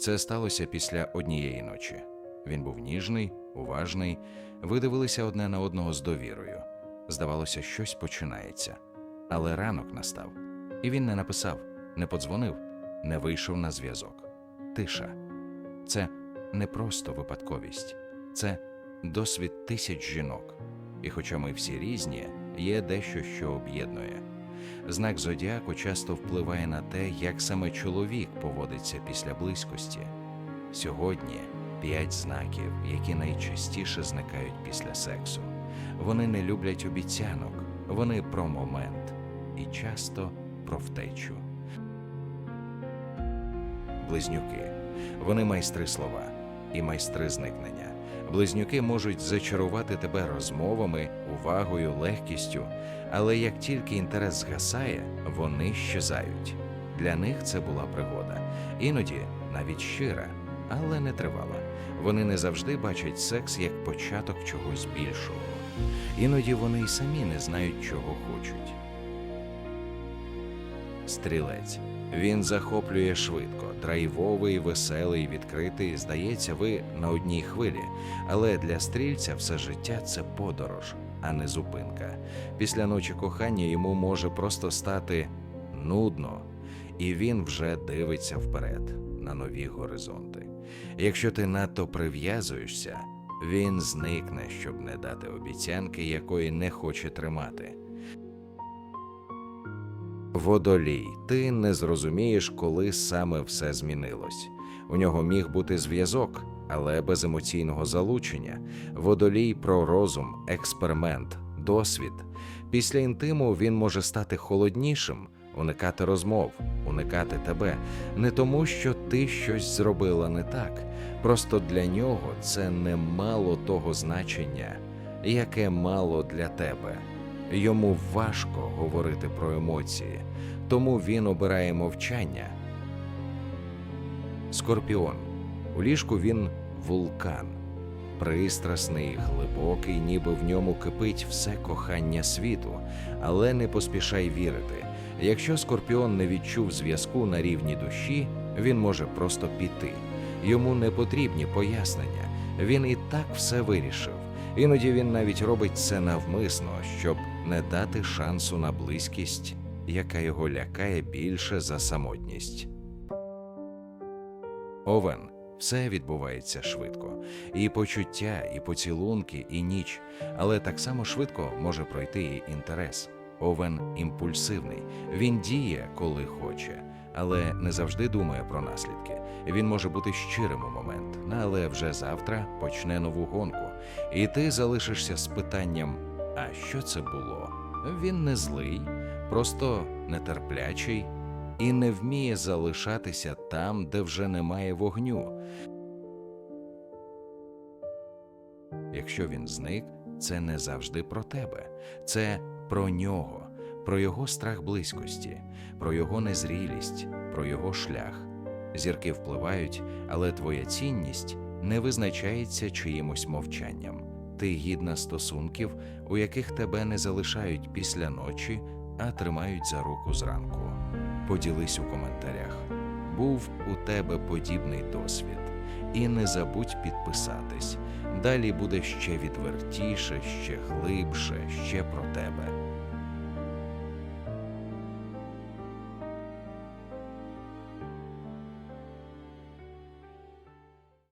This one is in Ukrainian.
Це сталося після однієї ночі. Він був ніжний, уважний, ви дивилися одне на одного з довірою. Здавалося, щось починається. Але ранок настав, і він не написав, не подзвонив, не вийшов на зв'язок. Тиша. Це не просто випадковість, це досвід тисяч жінок. І хоча ми всі різні, є дещо, що об'єднує. Знак зодіаку часто впливає на те, як саме чоловік поводиться після близькості. Сьогодні п'ять знаків, які найчастіше зникають після сексу. Вони не люблять обіцянок, вони про момент і часто про втечу. Близнюки. Вони майстри слова і майстри зникнення. Близнюки можуть зачарувати тебе розмовами, увагою, легкістю, але як тільки інтерес згасає, вони щезають. Для них це була пригода, іноді навіть щира, але не тривала. Вони не завжди бачать секс як початок чогось більшого. Іноді вони й самі не знають, чого хочуть. Стрілець. Він захоплює швидко, драйвовий, веселий, відкритий. Здається, ви на одній хвилі. Але для стрільця все життя це подорож, а не зупинка. Після ночі кохання йому може просто стати нудно, і він вже дивиться вперед на нові горизонти. Якщо ти надто прив'язуєшся, він зникне, щоб не дати обіцянки, якої не хоче тримати. Водолій, ти не зрозумієш, коли саме все змінилось. У нього міг бути зв'язок, але без емоційного залучення. Водолій про розум, експеримент, досвід. Після інтиму він може стати холоднішим, уникати розмов, уникати тебе. Не тому, що ти щось зробила не так. Просто для нього це не мало того значення, яке мало для тебе. Йому важко говорити про емоції, тому він обирає мовчання. Скорпіон. У ліжку він вулкан, пристрасний, глибокий, ніби в ньому кипить все кохання світу, але не поспішай вірити. Якщо скорпіон не відчув зв'язку на рівні душі, він може просто піти. Йому не потрібні пояснення. Він і так все вирішив. Іноді він навіть робить це навмисно, щоб не дати шансу на близькість, яка його лякає більше за самотність. Овен все відбувається швидко, і почуття, і поцілунки, і ніч, але так само швидко може пройти і інтерес. Овен імпульсивний, він діє, коли хоче, але не завжди думає про наслідки. Він може бути щирим у момент, але вже завтра почне нову гонку, і ти залишишся з питанням: а що це було? Він не злий, просто нетерплячий і не вміє залишатися там, де вже немає вогню. Якщо він зник, це не завжди про тебе, це про нього, про його страх близькості, про його незрілість, про його шлях. Зірки впливають, але твоя цінність не визначається чиїмось мовчанням. Ти гідна стосунків, у яких тебе не залишають після ночі, а тримають за руку зранку. Поділись у коментарях. Був у тебе подібний досвід. І не забудь підписатись. Далі буде ще відвертіше, ще глибше, ще про тебе.